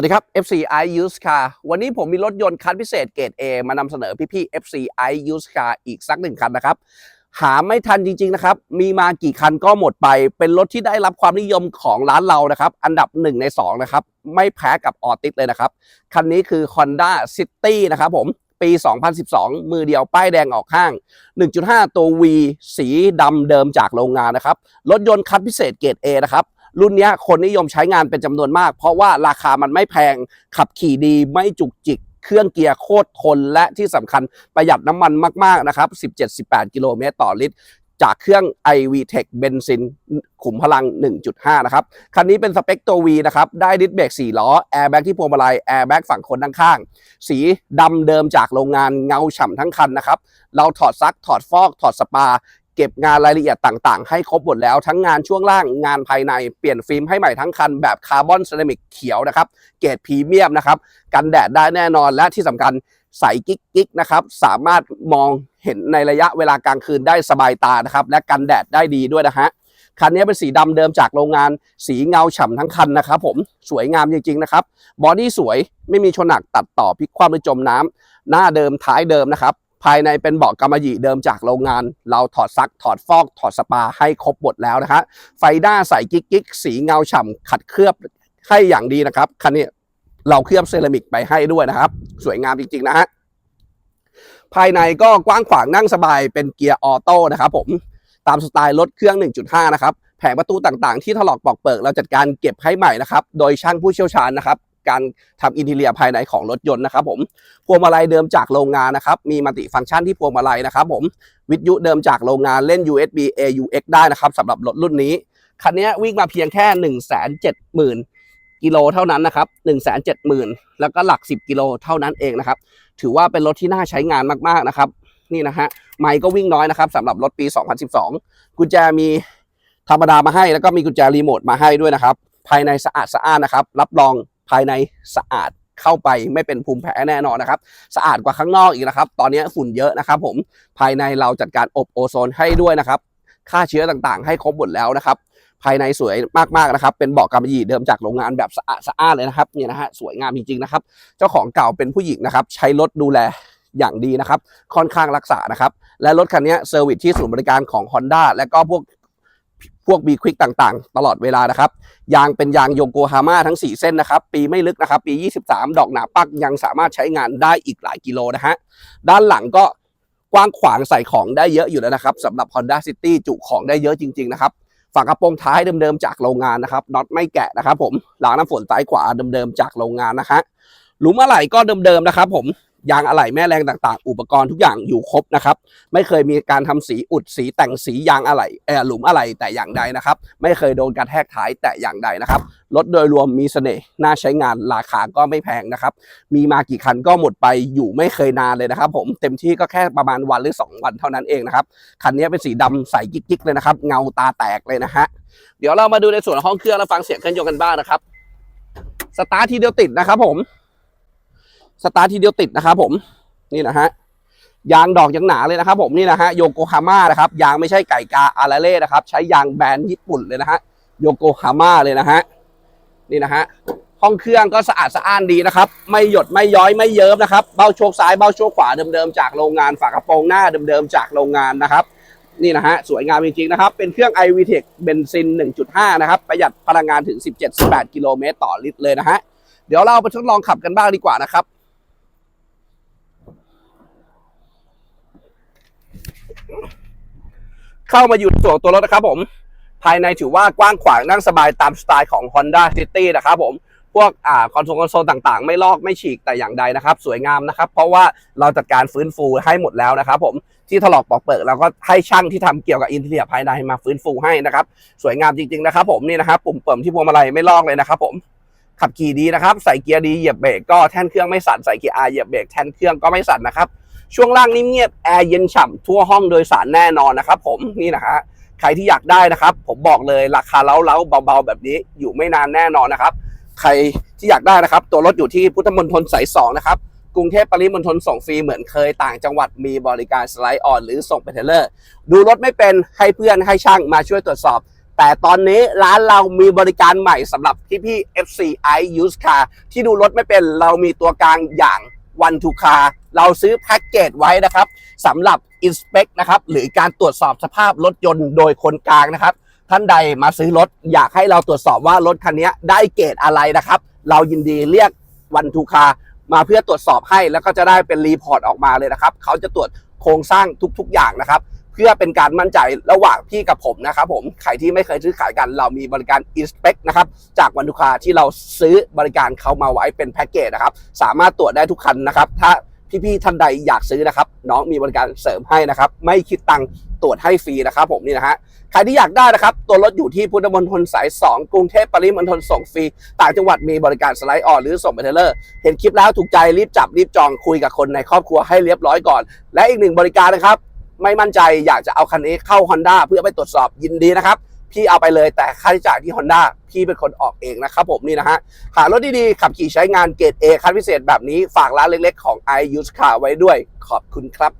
สวัสดีครับ FCI Use Car วันนี้ผมมีรถยนต์คันพิเศษเกรด A มานำเสนอพี่ๆ FCI Use Car อีกสักหนึ่งคันนะครับ หาไม่ทันจริง ๆ นะครับ มีมากี่คันก็หมดไป เป็นรถที่ได้รับความนิยมของร้านเรานะครับ อันดับ 1 ใน 2 นะครับ ไม่แพ้กับออติสเลยนะครับ คันนี้คือ Honda City นะครับผมปี 2012 มือเดียว ป้ายแดงออกข้าง 1.5 ตัว V สีดำเดิมจากโรงงานนะครับ รถยนต์คันพิเศษเกรด A นะครับ รุ่นนี้คนนิยมใช้งานเป็นจำนวนมาก เพราะว่าราคามันไม่แพงขับขี่ดีไม่จุกจิกเครื่องเกียร์โคตรทนและที่สำคัญประหยัดน้ำมันมาก ๆ นะครับ 17-18 กิโลเมตรต่อลิตร จากเครื่อง iVTEC เบนซินขุมพลัง 1.5 นะครับ คันนี้เป็นสเปคตัว V นะครับ ได้ดิสเบรก4ล้อ แอร์แบ็กที่พวงมาลัย แอร์แบ็กฝั่งคนด้านข้าง สีดำเดิมจากโรงงานเงาฉ่ำทั้งคันนะครับ เราถอดซัก ถอดฟอก ถอดสปา เก็บงานรายละเอียดต่างๆ ให้ครบหมดแล้วทั้งงานช่วงล่างงานภายในเปลี่ยนฟิล์มให้ใหม่ทั้งคันแบบคาร์บอนเซรามิกเขียวนะครับ เกรดพรีเมียมนะครับ กันแดดได้แน่นอนและที่สำคัญใสกิ๊กกิ๊กนะครับสามารถมองเห็นในระยะเวลากลางคืนได้สบายตานะครับ และกันแดดได้ดีด้วยนะฮะคันนี้เป็นสีดำเดิมจากโรงงานสีเงาฉ่ำทั้งคันนะครับผมสวยงามจริงๆนะครับบอดี้สวยไม่มีชนหนักตัดต่อพลิกคว่ำหรือจมน้ำหน้าเดิมท้ายเดิมนะครับ ภายในเป็นเบาะกำมะหยี่เดิมจากโรงงาน เราถอดซักถอดฟอกถอดสปาให้ครบหมดแล้วนะฮะไฟหน้าใสกิ๊กกิ๊กสีเงาฉ่ำขัดเคลือบให้อย่างดีนะครับคันนี้เราเคลือบเซรามิกไปให้ด้วยนะครับ สวยงามจริง ๆ นะฮะภายในก็กว้างขวางนั่งสบายเป็นเกียร์ออโต้นะครับผมตามสไตล์รถเครื่อง 1.5 นะครับแผงประตูต่างๆ ที่ถลอกปอกเปิกเราจัดการเก็บให้ใหม่นะครับ โดยช่างผู้เชี่ยวชาญนะครับ การทำอินทีเลียภายในของรถยนต์นะครับผมพวงมาลัยเดิมจากโรงงานนะครับมีมัลติฟังก์ชันที่พวงมาลัยนะครับผมวิทยุเดิมจากโรงงานเล่น USB AUX ได้นะครับสำหรับรถรุ่นนี้คันนี้วิ่งมาเพียงแค่ 1 7 0 0 0 0กิโลเท่านั้นนะครับ1 7 0 0 0 0 แล้วก็หลัก 10 กิโลเท่านั้นเองนะครับถือว่าเป็นรถที่น่าใช้งานมากๆนะครับนี่นะฮะไมค์ก็วิ่งน้อยนะครับสำหรับรถปี 2012 กุญแจมีธรรมดามาให้ แล้วก็มีกุญแจรีโมทมาให้ด้วยนะครับ ภายในสะอาดสะอ้านนะครับ รับรอง ภายในสะอาดเข้าไปไม่เป็นภูมิแพ้แน่นอนนะครับ สะอาดกว่าข้างนอกอีกนะครับ ตอนนี้ฝุ่นเยอะนะครับ ผมภายในเราจัดการอบโอโซนให้ด้วยนะครับ ฆ่าเชื้อต่างๆ ให้ครบหมดแล้วนะครับ ภายในสวยมากๆนะครับ เป็นเบาะกำมะหยี่เดิมจากโรงงานแบบสะอาดสะอานเลยนะครับเนี่ยนะฮะสวยงามจริงๆนะครับ เจ้าของเก่าเป็นผู้หญิงนะครับ ใช้รถดูแลอย่างดีนะครับ ค่อนข้างรักษานะครับ และรถคันนี้เซอร์วิสที่ศูนย์บริการของ Honda และก็พวก พวก B Quick ต่างๆ ตลอดเวลานะครับ ยางเป็นยางโยโกฮาม่าทั้ง 4 เส้นนะครับ ปีไม่ลึกนะครับ ปี 23 ดอกหนาปักยังสามารถใช้งานได้อีกหลายกิโลนะฮะ ด้านหลังก็กว้างขวางใส่ของได้เยอะอยู่แล้วนะครับสำหรับ Honda City จุของได้เยอะจริง ๆ นะครับฝากระโปรงท้ายเดิมๆจากโรงงานนะครับน็อตไม่แกะนะครับ ผมหล้างน้ำฝนซ้ายขวาเดิมๆจากโรงงานนะฮะหลุมอะไหล่ก็เดิมๆนะครับ ผม ยางอะไหล่แม่แรงต่างๆ อุปกรณ์ทุกอย่างอยู่ครบนะครับ ไม่เคยมีการทำสีอุดสีแต่งสียางอะไหล่เออหลุมอะไหล่แต่อย่างใดนะครับ ไม่เคยโดนกระแทกท้ายแต่อย่างใดนะครับรถโดยรวมมีเสน่ห์น่าใช้งานราคาก็ไม่แพงนะครับ มีมากี่คันก็หมดไปอยู่ไม่เคยนานเลยนะครับ ผมเต็มที่ก็แค่ประมาณวันหรือ 2 วันเท่านั้นเองนะครับคันนี้เป็นสีดำใสกิ๊กๆเลยนะครับ เงาตาแตกเลยนะฮะเดี๋ยวเรามาดูในส่วนห้องเครื่องแล้วฟังเสียงเครื่องยนต์กันบ้างนะครับสตาร์ททีเดียวติดนะครับผม สตาร์ททีเดียวติดนะครับผมนี่นะฮะยางดอกยังหนาเลยนะครับผมนี่นะฮะโยโกฮาม่านะครับยางไม่ใช่ไก่กาอาราเล่นะครับ ใช้ยางแบรนด์ญี่ปุ่นเลยนะฮะโยโกฮาม่าเลยนะฮะนี่นะฮะห้องเครื่องก็สะอาดสะอ้านดีนะครับ ไม่หยดไม่ย้อยไม่เยิ้มนะครับเบ้าโชคซ้ายเบ้าโชคขวาเดิมๆจากโรงงานฝากระโปรงหน้าเดิมๆจากโรงงานนะครับ นี่นะฮะสวยงามจริงๆนะครับ เป็นเครื่อง iVTEC เบนซิน 1.5 นะครับ ประหยัดพลังงานถึง 17-18 กิโลเมตรต่อลิตรเลยนะฮะเดี๋ยวเราไปทดลองขับกันบ้างดีกว่านะครับ เข้ามาอยู่ส่วนตัวรถนะครับผม ภายในถือว่ากว้างขวางนั่งสบายตามสไตล์ของ Honda City นะครับผม พวกอ่าคอนโซลคอนโซลต่างๆ ไม่ลอกไม่ฉีกแต่อย่างใดนะครับ สวยงามนะครับ เพราะว่าเราจัดการฟื้นฟูให้หมดแล้วนะครับผมที่ถลอกปอกเปิกเราก็ให้ช่างที่ทำเกี่ยวกับอินเทอร์เนียภายในมาฟื้นฟูให้นะครับ สวยงามจริงๆนะครับ ผมนี่นะครับปุ่มเปิมที่พวงมาลัยไม่ลอกเลยนะครับ ผมขับขี่ดีนะครับ ใส่เกียร์ดีเหยียบเบรกก็แท่นเครื่องไม่สั่นใส่เกียร์ R เหยียบเบรกแท่นเครื่องก็ไม่สั่นนะครับ ช่วงล่างนิ่มเงียบแอร์เย็นฉ่ำทั่วห้องโดยสารแน่นอนนะครับผมนี่นะฮะใครที่อยากได้นะครับ ผมบอกเลยราคาเล้าๆเบาๆแบบนี้อยู่ไม่นานแน่นอนนะครับ ใครที่อยากได้นะครับ ตัวรถอยู่ที่พุทธมณฑลสายสองนะครับกรุงเทพปริมณฑลส่งฟรีเหมือนเคยต่างจังหวัดมีบริการสไลด์ออนหรือส่งไปเทเลอร์ ดูรถไม่เป็นให้เพื่อนให้ช่างมาช่วยตรวจสอบ แต่ตอนนี้ร้านเรามีบริการใหม่สำหรับพี่ๆ FC i Use Car ที่ดูรถไม่เป็นเรามีตัวกลางอย่าง วันทูคาเราซื้อแพ็กเกจไว้นะครับสำหรับ Inspect นะครับหรือการตรวจสอบสภาพรถยนต์โดยคนกลางนะครับ ท่านใดมาซื้อรถอยากให้เราตรวจสอบว่ารถคันนี้ได้เกรดอะไรนะครับ เรายินดีเรียกวันทูคามาเพื่อตรวจสอบให้แล้วก็จะได้เป็นรีพอร์ตออกมาเลยนะครับ เขาจะตรวจโครงสร้างทุก ๆ อย่างนะครับ พื่อเป็นการมั่นใจระหว่างพี่กับผมนะครับผมใครที่ไม่เคยซื้อขายกันเรามีบริการ Inspect นะครับจากวันทุกคาที่เราซื้อบริการเขามาไว้เป็นแพ็กเกจนะครับสามารถตรวจได้ทุกคันนะครับ ถ้าพี่ๆท่านใดอยากซื้อนะครับ น้องมีบริการเสริมให้นะครับ ไม่คิดตังค์ตรวจให้ฟรีนะครับ ผมนี่นะฮะใครที่อยากได้นะครับ ตัวรถอยู่ที่พุทธมณฑลสาย 2 กรุงเทพปริมณฑลส่งฟรี ต่างจังหวัดมีบริการสไลด์ออนหรือส่งไปเทเลอร์ เห็นคลิปแล้วถูกใจรีบจับรีบจองคุยกับคนในครอบครัวให้เรียบร้อยก่อน และอีกหนึ่งบริการนะครับ ไม่มั่นใจอยากจะเอาคันนี้เข้า Honda เพื่อไปตรวจสอบยินดีนะครับ พี่เอาไปเลยแต่ค่าใช้จ่ายที่ Honda พี่เป็นคนออกเองนะครับผมนี่นะฮะหารถดีๆ ขับขี่ใช้งานเกรด A คันพิเศษแบบนี้ฝากร้านเล็กๆของ i Use Car ไว้ด้วยขอบคุณครับ